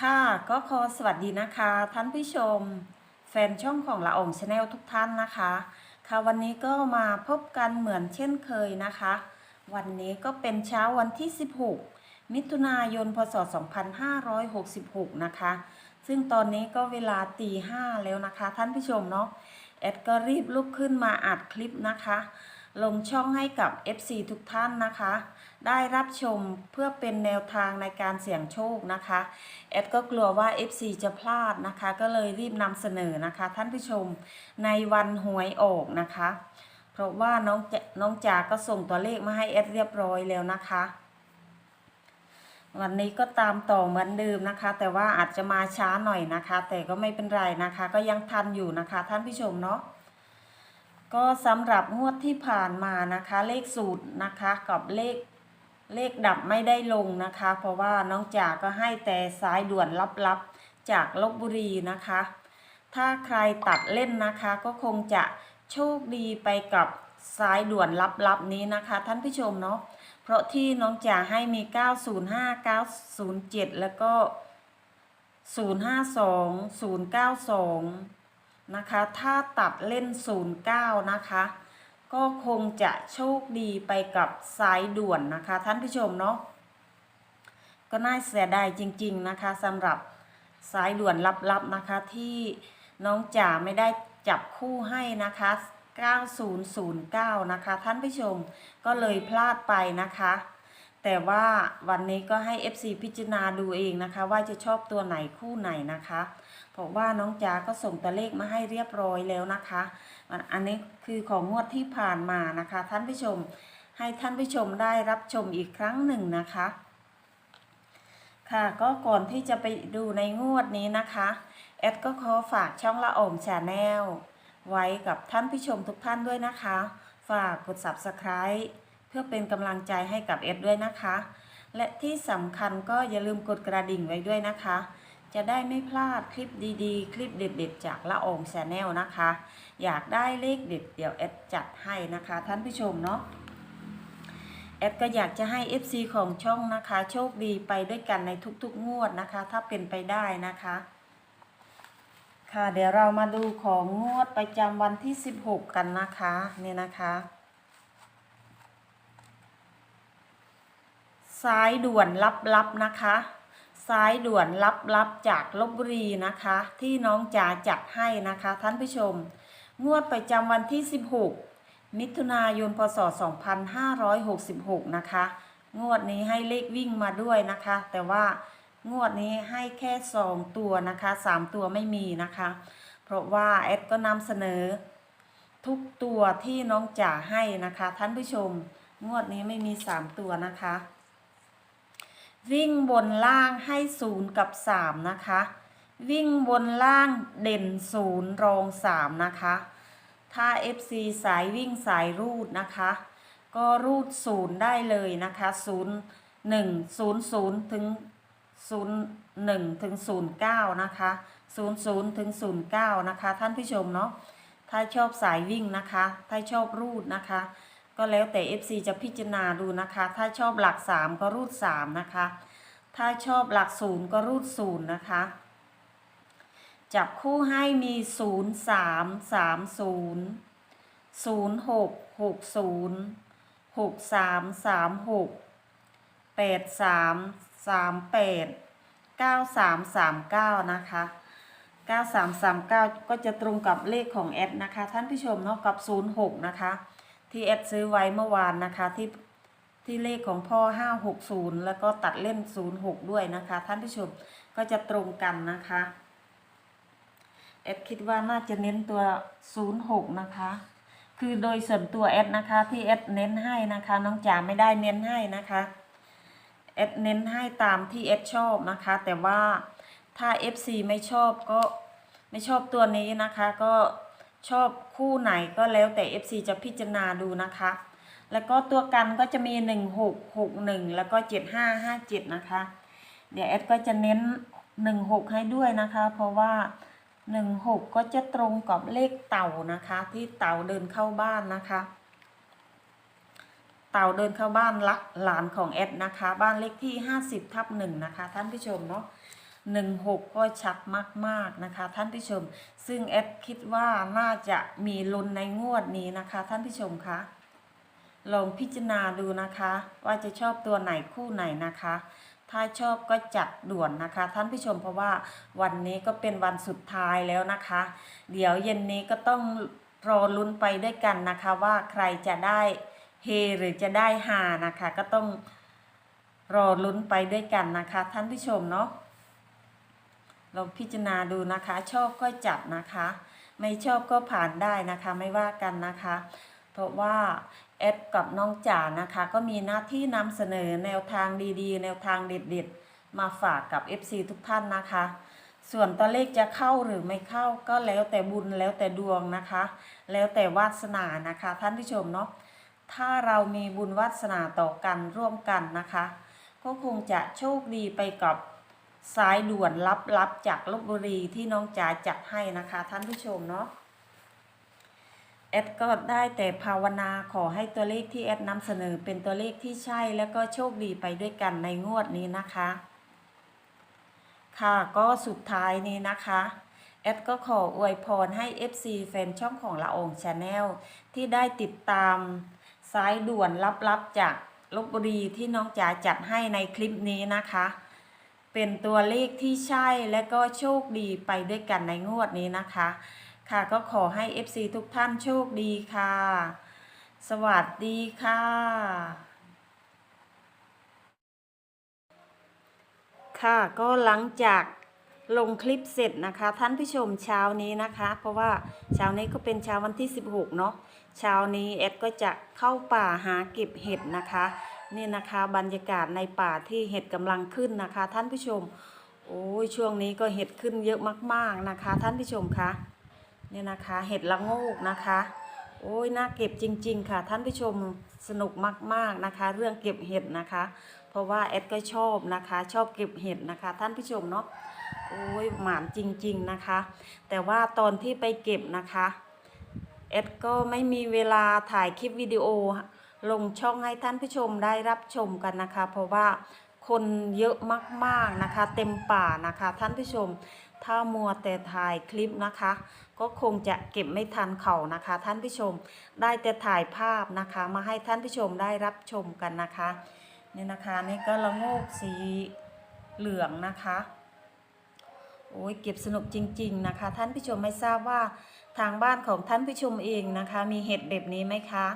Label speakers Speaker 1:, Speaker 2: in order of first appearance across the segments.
Speaker 1: ค่ะก็ขอสวัสดีนะคะ ท่านผู้ชม แฟนช่องของละอองชาแนลทุกท่านนะคะ ค่ะวันนี้ก็มาพบกันเหมือนเช่นเคยนะคะ วันนี้ก็เป็นเช้าวันที่ 16 มิถุนายนพศ 2566 นะคะ ซึ่งตอนนี้ก็เวลาตีห้าแล้วนะคะ ท่านผู้ชมเนาะแอดก็รีบลุกขึ้นมาอัดคลิปนะคะ ลงช่องให้กับ FC ทุกท่านนะคะ ได้รับชมเพื่อเป็นแนวทางในการเสี่ยงโชคนะคะแอดก็กลัวว่า FC จะพลาดนะคะ ก็เลยรีบนำเสนอนะคะ ท่านผู้ชมในวันหวยออกนะคะ เพราะว่าน้องจะน้องจาก็ส่งตัวเลขมาให้แอดเรียบร้อยแล้วนะคะ วันนี้ก็ตามต่อเหมือนเดิมนะคะ แต่ว่าอาจจะมาช้าหน่อยนะคะ แต่ก็ไม่เป็นไรนะคะ ก็ยังทันอยู่นะคะ ท่านผู้ชมเนาะก็สำหรับงวดที่ผ่านมานะคะ เลขสูตรนะคะกับเลข เลขดับไม่ได้ลงนะคะ เพราะว่าน้องจ๋าก็ให้แต่สายด่วนลับๆ จากลบบุรีนะคะ ถ้าใครตัดเล่นนะคะก็คงจะโชคดีไปกับสายด่วนลับๆนี้นะคะ ท่านผู้ชมเนาะเพราะที่น้องจ๋าให้มี 905 907 แล้วก็ 052 092 นะคะ ถ้าตัดเล่น 09 นะคะ ก็คงจะโชคดีไปกับสายด่วนนะคะ ท่านผู้ชมเนาะก็น่าเสียดายจริง ๆนะคะสำหรับสายด่วนลับๆนะคะที่น้องจ๋าไม่ได้จับคู่ให้นะคะ 9009 นะคะ ท่านผู้ชมก็เลยพลาดไปนะคะ แต่ว่าวันนี้ก็ให้ FC พิจารณาดูเองนะคะ ว่าจะชอบตัวไหนคู่ไหนนะคะ เพราะว่าน้องจ๋าก็ส่งตัวเลขมาให้เรียบร้อยแล้วนะคะ อันนี้คือของงวดที่ผ่านมานะคะ ท่านผู้ชมให้ท่านผู้ชมได้รับชมอีกครั้งหนึ่งนะคะ ค่ะก็ก่อนที่จะไปดูในงวดนี้นะคะแอดก็ขอฝากช่องละอมชาแนลไว้กับท่านผู้ชมทุกท่านด้วยนะคะ ฝากกด subscribe เพื่อเป็นกำลังใจให้กับแอดด้วยนะคะ และที่สำคัญก็อย่าลืมกดกระดิ่งไว้ด้วยนะคะ จะได้ไม่พลาดคลิปดีๆ คลิปเด็ดๆ จากละอองชาแนลนะคะ อยากได้เลขเด็ดเดี๋ยวแอดจัดให้นะคะ ท่านผู้ชมเนาะแอดก็อยากจะให้ FC ของช่องนะคะ โชคดีไปด้วยกันในทุกๆ งวดนะคะ ถ้าเป็นไปได้นะคะ ค่ะเดี๋ยวเรามาดูของงวดประจำวันที่ 16 กันนะคะ เนี่ยนะคะ สายด่วนลับๆนะคะ สายด่วนลับๆจากลบบุรีนะคะ ที่น้องจ๋าจัดให้นะคะท่านผู้ชม งวดประจำวันที่ 16 มิถุนายนพศ 2566 นะคะ งวดนี้ให้เลขวิ่งมาด้วยนะคะ แต่ว่างวดนี้ให้แค่ 2 ตัวนะคะ 3 ตัวไม่มีนะคะ เพราะว่าแอดก็นำเสนอ ทุกตัวที่น้องจ๋าให้นะคะ ท่านผู้ชม งวดนี้ไม่มี 3 ตัวนะคะ วิ่งบนล่างให้ศูนย์กับสามนะคะ วิ่งบนล่างเด่นศูนย์รองสามนะคะ ถ้า FC สายวิ่งสายรูดนะคะ ก็รูดศูนย์ได้เลยนะคะศูนย์หนึ่งศูนย์ศูนย์ถึงศูนย์หนึ่งถึงศูนย์เก้านะคะศูนย์ศูนย์ถึงศูนย์เก้านะคะ ท่านผู้ชมเนาะถ้าชอบสายวิ่งนะคะ ถ้าชอบรูดนะคะ ก็แล้วแต่ FC จะพิจารณาดูนะคะ ถ้าชอบหลัก 3 ก็รูด 3 นะคะ ถ้าชอบหลักศูนย์ก็รูดศูนย์นะคะ จับคู่ให้มี 0 3 3 0 0 6 6 0 6 3 3 6 8 3 3 8 9 3 3 9 นะคะ 9339 ก็จะตรงกับเลขของแอดนะคะ ท่านผู้ชมเนาะกับ 06 นะคะ ที่แอดซื้อไว้เมื่อวานนะคะที่ที่เลขของพ่อ 560 แล้วก็ตัดเล่น 06 ด้วยนะคะ ท่านผู้ชมก็จะตรงกันนะคะแอดคิดว่าน่าจะเน้นตัว 06 นะคะ คือโดยส่วนตัวแอดนะคะที่แอดเน้นให้นะคะ น้องจ๋าไม่ได้เน้นให้นะคะแอดเน้นให้ตามที่แอดชอบนะคะ แต่ว่าถ้า FC ไม่ชอบก็ไม่ชอบตัวนี้นะคะ ก็ ชอบคู่ไหนก็แล้วแต่ FC จะพิจารณาดูนะคะ แล้วก็ตัวกันก็จะมี 1661 แล้วก็ 7557 นะคะ เดี๋ยวแอดก็จะเน้น 16 ให้ด้วยนะคะ เพราะว่า 16 ก็จะตรงกับเลขเต่านะคะ ที่เต่าเดินเข้าบ้านนะคะ เต่าเดินเข้าบ้านลักหลานของแอดนะคะ บ้านเลขที่ 50ทับหนึ่งนะคะ ท่านผู้ชมเนาะ 16 ก็ชัดมากๆนะคะ ท่านผู้ชม ซึ่งแอดคิดว่าน่าจะมีลุ้นในงวดนี้นะคะ ท่านผู้ชมคะลองพิจารณาดูนะคะ ว่าจะชอบตัวไหนคู่ไหนนะคะ ถ้าชอบก็จัดด่วนนะคะ ท่านผู้ชมเพราะว่าวันนี้ก็เป็นวันสุดท้ายแล้วนะคะ เดี๋ยวเย็นนี้ก็ต้องรอลุ้นไปด้วยกันนะคะว่าใครจะได้เฮหรือจะได้ฮานะคะ ก็ต้องรอลุ้นไปด้วยกันนะคะ ท่านผู้ชมเนาะ ลองพิจารณาดูนะคะ ชอบก็จัดนะคะ ไม่ชอบก็ผ่านได้นะคะ ไม่ว่ากันนะคะ เพราะว่าแอดกับน้องจ๋านะคะ ก็มีหน้าที่นำเสนอแนวทางดีๆ แนวทางเด็ดๆ มาฝากกับ FC ทุกท่านนะคะ ส่วนตัวเลขจะเข้าหรือไม่เข้าก็แล้วแต่บุญแล้วแต่ดวงนะคะ แล้วแต่วาสนานะคะ ท่านผู้ชมเนาะถ้าเรามีบุญวาสนาต่อกันร่วมกันนะคะ ก็คงจะโชคดีไปกับ สายด่วนลับๆจากลบบุรีที่น้องจ๋าจัดให้นะคะ ท่านผู้ชมเนาะแอดก็ได้แต่ภาวนาขอให้ตัวเลขที่แอดนำเสนอเป็นตัวเลขที่ใช่แล้วก็โชคดีไปด้วยกันในงวดนี้นะคะ ค่ะก็สุดท้ายนี้นะคะแอดก็ขออวยพรให้ FC แฟนช่องของละองชาแนลที่ได้ติดตามสายด่วนลับๆจากลบบุรีที่น้องจ๋าจัดให้ในคลิปนี้นะคะ เป็นตัวเลขที่ใช่และก็โชคดีไปด้วยกันในงวดนี้นะคะ ค่ะก็ขอให้ FC ทุกท่านโชคดีค่ะ สวัสดีค่ะ ค่ะก็หลังจากลงคลิปเสร็จนะคะ ท่านผู้ชมเช้านี้นะคะ เพราะว่าเช้านี้ก็เป็นเช้าวันที่ 16 เนาะเช้านี้แอดก็จะเข้าป่าหาเก็บเห็ดนะคะ นี่นะคะบรรยากาศในป่าที่เห็ดกำลังขึ้นนะคะ ท่านผู้ชม โอ้ยช่วงนี้ก็เห็ดขึ้นเยอะมากๆนะคะ ท่านผู้ชมคะนี่นะคะเห็ดละโงกนะคะ โอ้ยน่าเก็บจริง ๆ ค่ะ ท่านผู้ชมสนุกมากๆนะคะ เรื่องเก็บเห็ดนะคะ เพราะว่าแอดก็ชอบนะคะ ชอบเก็บเห็ดนะคะ ท่านผู้ชมเนาะโอ้ยหมานจริง ๆนะคะ แต่ว่าตอนที่ไปเก็บนะคะแอดก็ไม่มีเวลาถ่ายคลิปวิดีโอ ลงช่องให้ท่านผู้ชมได้รับชมกันนะคะ เพราะว่าคนเยอะมากๆนะคะ เต็มป่านะคะ ท่านผู้ชม ถ้ามัวแต่ถ่ายคลิปนะคะ ก็คงจะเก็บไม่ทันเขานะคะ ท่านผู้ชมได้แต่ถ่ายภาพนะคะ มาให้ท่านผู้ชมได้รับชมกันนะคะนี่นะคะนี่ก็ละโงกสีเหลืองนะคะโอ้ยเก็บสนุกจริง ๆนะคะ ท่านผู้ชมไม่ทราบว่าทางบ้านของท่านผู้ชมเองนะคะ มีเห็ดแบบนี้ไหมคะ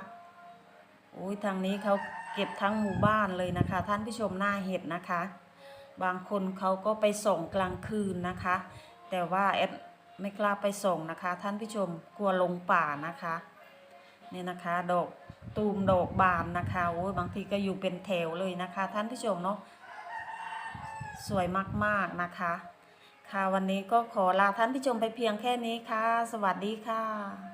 Speaker 1: โอ้ยทางนี้เขาเก็บทั้งหมู่บ้านเลยนะคะ ท่านผู้ชมหน้าเห็ดนะคะ บางคนเขาก็ไปส่งกลางคืนนะคะ แต่ว่าแอดไม่กล้าไปส่งนะคะ ท่านผู้ชมกลัวลงป่านะคะนี่นะคะดอกตูมดอกบานนะคะโอ้ยบางทีก็อยู่เป็นแถวเลยนะคะ ท่านผู้ชมเนาะสวยมากๆนะคะ ค่ะวันนี้ก็ขอลาท่านผู้ชมไปเพียงแค่นี้ค่ะ สวัสดีค่ะ